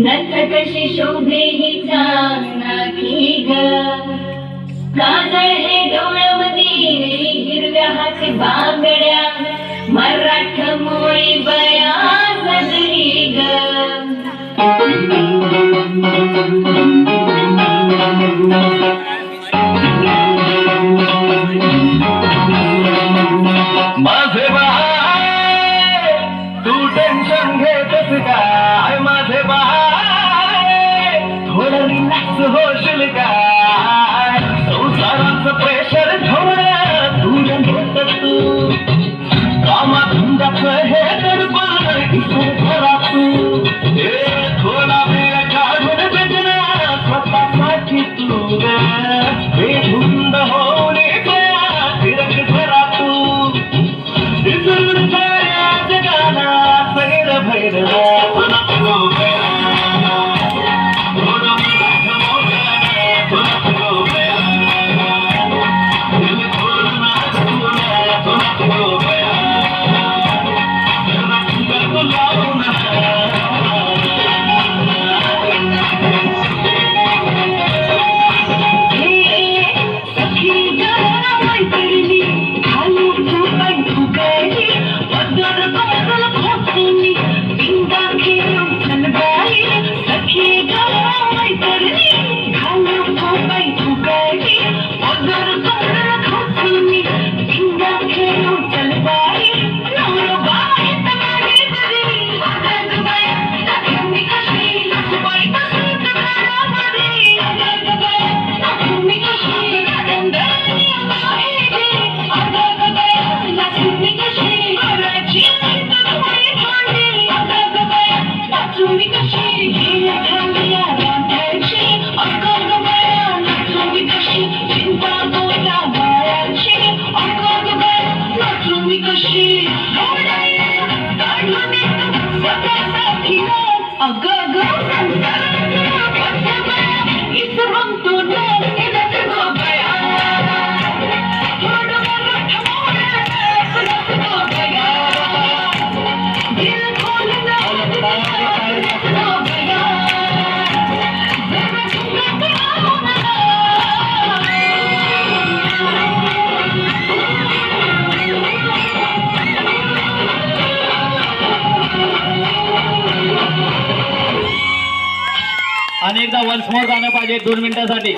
नटकशी शोभे ही चांगला की ग काजळ हे डोळमती अगं अगं. अनेकदा वन्स मोर जाणं पाहिजे दोन मिनिटांसाठी.